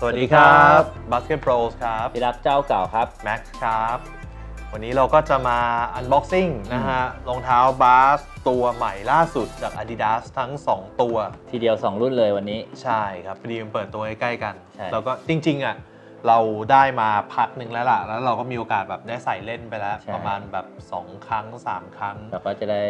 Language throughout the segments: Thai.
สวัสดีครับ Basket Pros ครับพี่รับเจ้าเก่าครับ Max ครับ วันนี้เราก็จะมา unboxing นะฮะรองเท้าบาสตัวใหม่ล่าสุดจาก Adidas ทั้ง 2 ตัว ทีเดียว 2 รุ่นเลยวันนี้ ใช่ครับพอดีมันเปิดตัวใกล้ๆกันใช่แล้วก็จริง ๆ อะ เราได้มาพักหนึ่งแล้วล่ะ แล้วเราก็มีโอกาสแบบได้ใส่เล่นไปแล้ว ประมาณแบบ 2 ครั้ง 3 ครั้งเราก็จะได้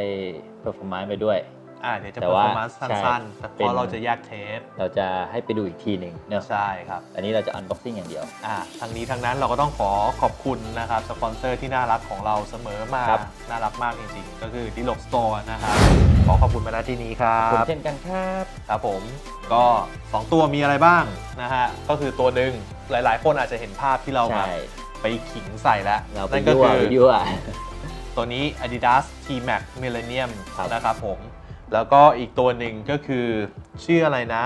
เ e อร์ฟอร์ม n ์ไปด้วย อ่าเดี๋ยวจะแต่เปิดว่าฟอร์มาสั้นใช่ๆแต่เพเป็น ราะเราจะแยกเทป เราจะให้ไปดูอีกทีหนึ่งเนอะใช่ครับ อันนี้เราจะ unboxing อย่างเดียว อ่าทางนี้ทางนั้นเราก็ต้องขอขอบคุณนะครับ สปอนเซอร์ที่น่ารักของเราเสมอมา ครับ น่ารักมากจริงๆ ก็คือดิโลกสโตร์นะครับ ขอขอบคุณมาณที่นี้ครัผมบ เช่นกันครับ ครับผมก็ 2 ตัวมีอะไรบ้างนะฮะ ก็คือตัวหนึ่งหลายๆ คนอาจจะเห็นภาพที่เราแบบใช่ ไปขิงใส่แล้วเราไปนั่นก็ยั่วคือไปยั่ว ตัวนี้ Adidas T-Max Millennium ครับ นะครับผม แล้วก็อีกตัวหนึ่งก็คือชื่ออะไรนะ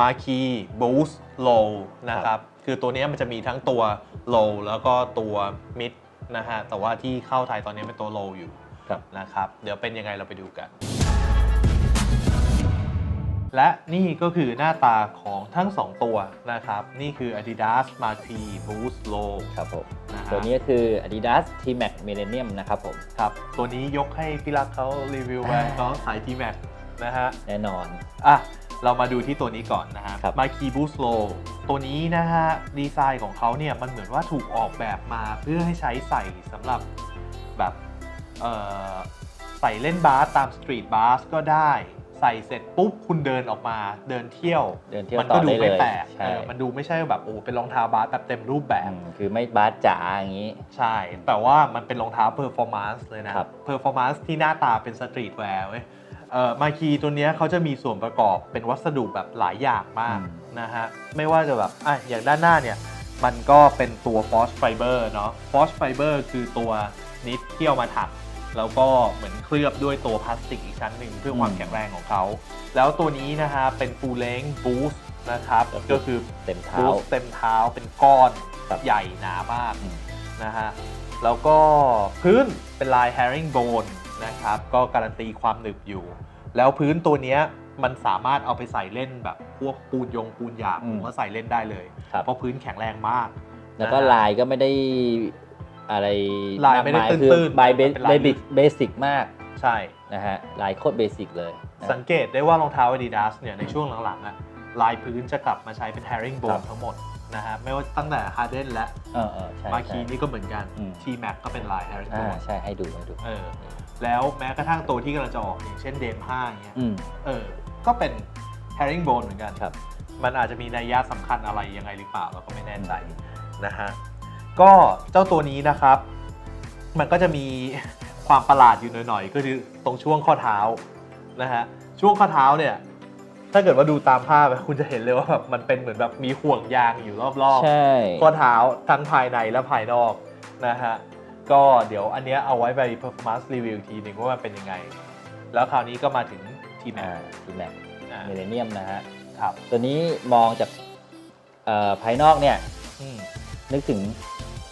Marquee Boost Low นะครับ คือตัวนี้มันจะมีทั้งตัว Low แล้วก็ตัว Mid นะฮะ แต่ว่าที่เข้าไทยตอนนี้เป็นตัว Low อยู่ครับนะครับ เดี๋ยวเป็นยังไงเราไปดูกัน และนี่ก็คือหน้าตาของทั้ง 2 ตัวนะครับ นี่คือ Adidas Marquee Boost Low ครับผมนะฮะตัวนี้ก็คือ Adidas T-Max Millennium นะครับผม ครับ ตัวนี้ยกให้พี่รักเขารีวิวไปอ่าเขาสาย T-Max นะฮะ แน่นอน อะ เรามาดูที่ตัวนี้ก่อนนะฮะ ครับมาคีบูสโลตัวนี้นะฮะ ดีไซน์ของเขาเนี่ยมันเหมือนว่าถูกออกแบบมาเพื่อให้ใช้ใส่สำหรับแบบเอ่อใส่เล่นบาสตามสตรีทบาสก็ได้ ใส่เสร็จปุ๊บคุณเดินออกมาเดินเที่ยว เดินเที่ยวมัต่ก็อดูได้เลไม่ยแปลกใช่เออมันดูไม่ใช่แบบโอ้เป็นรองเท้าบาสแบบเต็มรูปแบอืบมคือไม่บาสจ๋าอย่างนี้ ใช่ แต่ว่ามันเป็นรองเท้าเพอร์ฟอร์ม n นซ์เลยนะครับเพอร์ฟอร์ม n นซ์ที่หน้าตาเป็นสตรีทแวร์เว้ยเอ่อมาคีตัวเนี้ยเขาจะมีส่วนประกอบเป็นวัสดุแบบหลายอย่างมากอืมนะฮะ ไม่ว่าจะแบบอะอย่างด้านหน้าเนี่ย มันก็เป็นตัวฟอสไฟเบอร์เนาะฟอสไฟเบอร์คือตัวนิดที่เอามาถัก แล้วก็เหมือนเคลือบด้วยตัวพลาสติกอีกชั้นหนึ่งเพื่อความแข็งแรงของเขา แล้วตัวนี้นะฮะเป็นฟูลเลงบูสต์นะครับก็คือเต็มเท้าบูสต์เต็มเท้าเป็นก้อนครับใหญ่หนามากอืมนะฮะแล้วก็พื้นเป็นลาย herringbone นะครับก็การันตีความหนึบอยู่ แล้วพื้นตัวเนี้ยมันสามารถเอาไปใส่เล่นแบบพวกปูนยงปูนหยาบอืมผมว่าใส่เล่นได้เลยครับเพราะพื้นแข็งแรงมาก แล้วก็นะฮะลายก็ไม่ได้ อะไรลายไม่ได้กตื้คือนๆบายเบเป็นลายลึกเบสิกมากใช่นะฮะลายโคตรเบสิกเลยนะสังเกตได้ว่ารองเท้า Adidas เนี่ยในช่วงหลังๆอะลายพื้นจะกลับมาใช้เป็น herringbone ทั้งหมดนะฮะไม่ว่าตั้งแต่ Harden และเออเออใช่มาคีใช่นี่ก็เหมือนกันอืม T-Max ก็เป็นลายอ่า herringbone ใช่ให้ดูให้ดูเออแล้วแม้กระทั่งตัวที่กำลังจะออกอย่างเช่นเดม5อย่างเงี้ยอืมเออก็เป็น herringbone เหมือนกันครับมันอาจจะมีนัยยะสำคัญอะไรยังไงหรือเปล่าเราก็ไม่แน่ใจนะฮะ ก็เจ้าตัวนี้นะครับ มันก็จะมีความประหลาดอยู่หน่อยๆ ก็คือตรงช่วงข้อเท้านะฮะช่วงข้อเท้าเนี่ยถ้าเกิดว่าดูตามภาพอะคุณจะเห็นเลยว่าแบบมันเป็นเหมือนแบบมีห่วงยางอยู่รอบๆใช่ข้อเท้าทั้งภายในและภายนอกนะฮะก็เดี๋ยวอันเนี้ยเอาไว้ไป performance review อีกทีหนึ่งว่ามันเป็นยังไง แล้วคราวนี้ก็มาถึง T อ่า Max ทีแม็กอ่าเมเลเนียมนะฮะครับตัวนี้มองจากเอ่อภายนอกเนี่ยอืมนึกถึง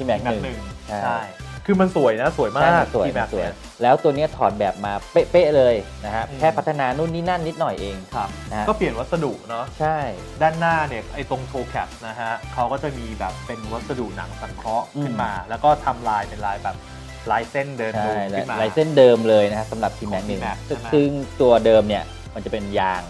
ทีแม็ก T ห Max นึ่งหนึ่งใช่ใช่คือมันสวยนะ สวยมาใช่กมันสวย T มั Max นสวยเนี่ยแล้วตัวเนี้ยถอดแบบมาเป๊ะๆเลยนะฮะอืมแค่พัฒนานู่นนี่นั่นนิดหน่อยเองครับนะฮะก็เปลี่ยนวัสดุเนาะใช่ ด้านหน้าเนี่ยไอ้ตรงโชว์แคปนะฮะเขาก็จะมีแบบเป็นวัสดุหนังสังเคราะห์ขึ้นมา แล้วก็ทำลายเป็นลายแบบลายเส้นเดินใช่ดูและขึ้นมาลายเส้นเดิมเลยนะฮะสำหรับทีแม็กของหนึ่ง T-Max ใช่ไหมซึ่งตัวเดิมเนี่ยมันจะเป็นยาง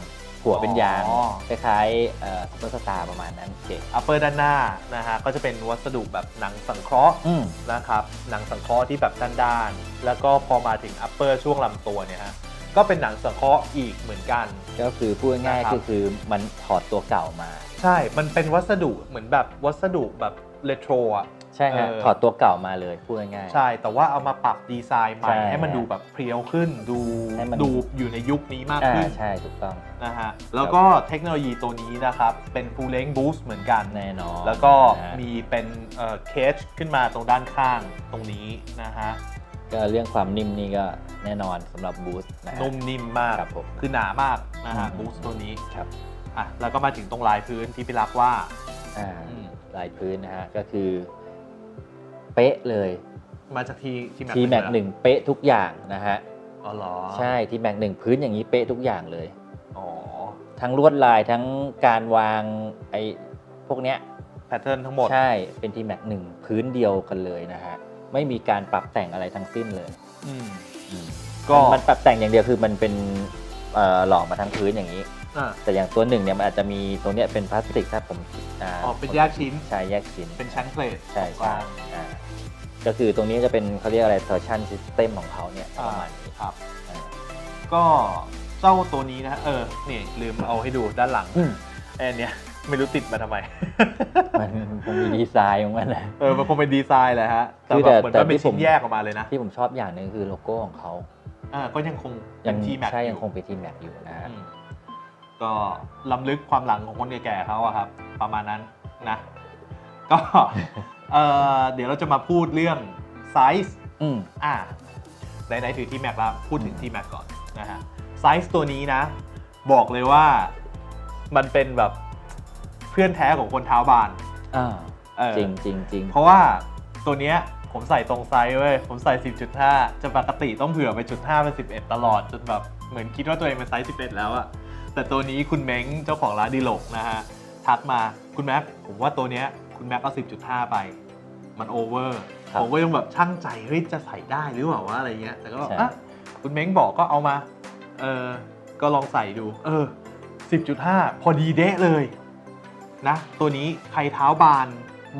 หัวเป็นยางอ๋อ คล้ายๆเอ่อซุปเปอร์สตาร์ประมาณนั้นโอเคอัปเปอร์ด้านหน้านะฮะก็จะเป็นวัสดุแบบหนังสังเคราะห์อืม นะครับหนังสังเคราะห์ที่แบบด้านๆแล้วก็พอมาถึงอัปเปอร์ช่วงลำตัวเนี่ยฮะก็เป็นหนังสังเคราะห์อีกเหมือนกัน ก็คือพูดง่ายนะครับๆก็คือมันถอดตัวเก่ามา ใช่ มันเป็นวัสดุเหมือนแบบวัสดุแบบ เรโทรอะ ใช่ฮะเออ ถอดตัวเก่ามาเลยพูดง่ายๆใช่ แต่ว่าเอามาปรับดีไซน์ใหม่ ใช่ให้มันดูแบบเพรียวขึ้น ดูให้มัน ดูอยู่ในยุคนี้มากอ่าขึ้นใช่ถูกต้องนะฮะ แล้วก็เทคโนโลยีตัวนี้นะครับ เป็น full length boost เหมือนกัน แน่นอนแล้วก็นะฮะ มีเป็นเอ่อเคจขึ้นมาตรงด้านข้างตรงนี้นะฮะ ก็เรื่องความนิ่มนี่ก็แน่นอนสำหรับบูสต์นะฮะ นุ่มนิ่มมาก ครับผมคือหนามากนะฮะอืม บูสตัวนี้ครับ อะแล้วก็มาถึงตรงลายพื้นที่พี่รักว่า อ่าอืมลายพื้นนะฮะก็คือ เป๊ะเลยมาจากที่ที่ทีแม็กหนึ่งเป๊ะทุกอย่างนะฮะอ๋อเหรอใช่ทีแม็กหนึ่งพื้นอย่างนี้เป๊ะทุกอย่างเลยอ๋อทั้งลวดลายทั้งการวางไอพวกเนี้ยแพทเทิร์นทั้งหมดใช่เป็น T Max หนึ่งพื้นเดียวกันเลยนะฮะไม่มีการปรับแต่งอะไรทั้งสิ้นเลยอืมอืมก็มันมันปรับแต่งอย่างเดียวคือมันเป็นเอ่อหล่อมาทั้งพื้นอย่างนี้ อ่า แต่อย่างตัวหนึ่งเนี่ยมันอาจจะมีตรงเนี้ยเป็นพลาสติกถ้าผมาอ๋อเป็นแยกชิ้น ใช่แยกชิ้น เป็นชั้นเพลทใช่กใช่ลางอ่าก็คือตรงนี้จะเป็นเขาเรียกอะไร torsion system ของเขาเนี่ยประมาณนี้ครับ อ่าก็เจ้าตัวนี้นะฮะเออนี่ลืมเอาให้ดูด้านหลังอืมไอ้อันเนี้ยไม่รู้ติดมาทำไม มันคงมีดีไซน์ของมันนะ เออมันคงเป็นดีไซน์แหละฮะแต่คือแบบแต่เหมือนแต่มันเป็นที่ผมชิ้นแยกออกมาเลยนะที่ผมชอบอย่างหนึ่งคือโลโก้ของเขาอ่าก็ยังคงยัเป็นทีแม็ก ใช่อยังยู่คงเป็นทีแม็กอยู่นะฮะ อืม ก็ล้ำลึกความหลังของคนแก่ๆเขาอะครับ ประมาณนั้นนะ ก็เออเดี๋ยวเราจะมาพูดเรื่องไซส์อืมอ่าไหนๆถือทีแม็กแล้วพูดถึงอืมทีแม็กก่อนนะฮะไซส์ตัวนี้นะ บอกเลยว่ามันเป็นแบบเพื่อนแท้ของคนเท้าบานอ่าเออจริงจริงจริงเพราะว่าตัวเนี้ยผมใส่ตรงไซส์เว้ย ผมใส่ 10.5 จะปกติต้องเผื่อไปจุด5เป็น11 ตลอดจนแบบเหมือนคิดว่าตัวเองเป็นไซส์ 11 แล้วอะ แต่ตัวนี้คุณเม้งเจ้าของร้านดีโลกนะฮะทักมาคุณแม็กผมว่าตัวเนี้ยคุณแม็กเอา10.5 ไป มันโอเวอร์ครับ ผมก็ยังแบบช่างใจเฮ้ยจะใส่ได้หรือเปล่าวะอะไรเงี้ยแต่ก็แบบใช่อะคุณเม้งบอกก็เอามาเออก็ลองใส่ดู เออ 10.5 พอดีเดะเลยนะตัวนี้ใครเท้าบาน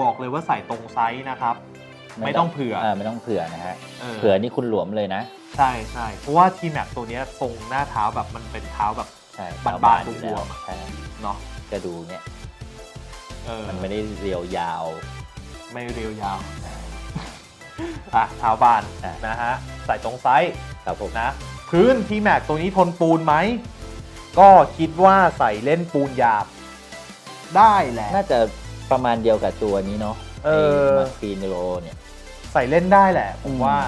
บอกเลยว่าใส่ตรงไซส์นะครับ ไม่ต้องเผื่อออ่าไม่ต้องเผื่อนะฮะเออเผื่อนี่คุณหลวมเลยนะ ใช่ใช่เพราะว่าทีแม็กตัวเนี้ยทรงหน้าเท้าแบบมันเป็นเท้าแบบใช่บานๆอยู่บแล้ววมๆอะใช่เนาะก็ดูเนี่ยเออมันไม่ได้เรียวยาว ไม่เรียวยาวอะเท้าบานอะ นะฮะใส่ตรงไซส์ครับผมนะ พื้นทีแม็กตัวนี้ทนปูนไหม ก็คิดว่าใส่เล่นปูนหยาบ ได้แหละ น่าจะประมาณเดียวกับตัวนี้เนาะเออมาฟีนโรเนี่ย ใส่เล่นได้แหละ ผมอืมว่า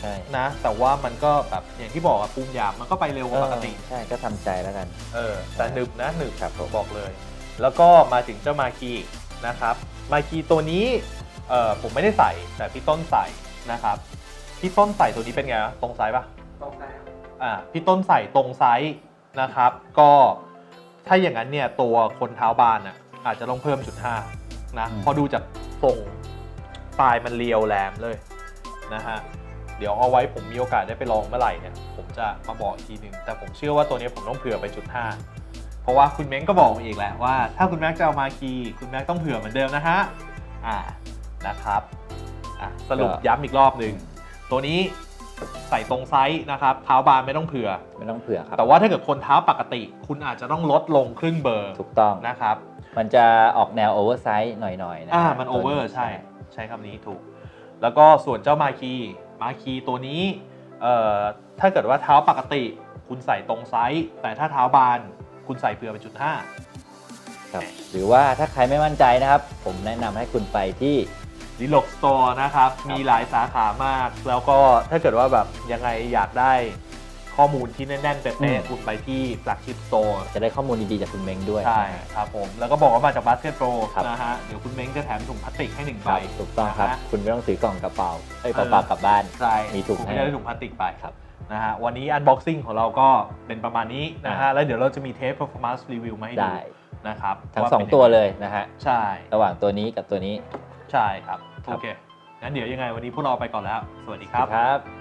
ใช่นะ แต่ว่ามันก็แบบอย่างที่บอกอะปูนหยาบมันก็ไปเร็วกว่าปกติ ใช่ก็ทำใจแล้วกัน เออแต่หนึบนะหนึบครับผม บอกเลย แล้วก็มาถึงเจ้ามาคีนะครับ มาคีตัวนี้เออผมไม่ได้ใส่แต่พี่ต้นใส่นะครับพี่ต้นใส่ตัวนี้เป็นไงวะตรงไซส์ปะตรงได้อ่าพี่ต้นใส่ตรงไซส์นะครับ ก็ถ้าอย่างนั้นเนี่ยตัวคนเท้าบานอะอาจจะต้องเพิ่มจุดห้านะอืม เพอดูจากทรงปลายมันเรียวแหลมเลยนะฮะ เดี๋ยวเอาไว้ผมมีโอกาสได้ไปลองเมื่อไหร่เนี่ยผมจะมาบอกอีกทีหนึ่งแต่ผมเชื่อว่าตัวนี้ผมต้องเผื่อไปจุดห้าเพราะว่าคุณเม้งก็บอกมาอีกแหละว่าถ้าคุณแม็กจะเอามาคีคุณแม็กต้องเผื่อเหมือนเดิมนะฮะอ่านะครับอะสรุปย้ำอีกรอบหนึ่งตัวนี้ใส่ตรงไซส์นะครับเท้าบานไม่ต้องเผื่อ ไม่ต้องเผื่อครับ แต่ว่าถ้าเกิดคนเท้าปกติ คุณอาจจะต้องลดลงครึ่งเบอร์ถูกต้องนะครับ มันจะออกแนวโอเวอร์ไซส์หน่อยๆนะอ่าฮะมันตัโอเวอร์นี้ใช่ ใช้คำนี้ถูก แล้วก็ส่วนเจ้ามาคี มาคีตัวนี้เอ่อถ้าเกิดว่าเท้าปกติ คุณใส่ตรงไซส์ แต่ถ้าเท้าบานคุณใส่เผื่อเป็นจุดห้าครับหรือว่าถ้าใครไม่มั่นใจนะครับ ผมแนะนำให้คุณไปที่ลิโลกสโตร์นะครับ มีหลายสาขามาก แล้วก็ถ้าเกิดว่าแบบยังไงอยากได้ ข้อมูลที่แน่นๆเป๊ะๆคุณไปที่ flagship store จะได้ข้อมูลดีๆ จากคุณเม้งด้วย ใช่นะฮะครับผม แล้วก็บอกว่ามาจากบาสเกตโปรครับนะฮะ เดี๋ยวคุณเม้งจะแถมถุงพลาสติกให้หนึ่งคใบรับถูกต้องครับนะฮะคุณไม่ต้องถือกล่องกระเป๋าเอ้ยเออเปล่าๆกลับบ้าน ใช่ มีถุงคุณให้ไม่ได้ถุงพลาสติกไปครับนะฮะวันนี้อันบ็อกซิ่งของเราก็เป็นประมาณนี้นะฮะอ่าแล้วเดี๋ยวเราจะมีเทป performance review มาให้ดูได้นะครับทั้งาสองป็นตัวเลยนะฮะใช่ ระหว่างตัวนี้กับตัวนี้ใช่ครับครับโอเคงั้นเดี๋ยวยังไงวันนี้พวกเราไปก่อนแล้ว สวัสดีครับครับ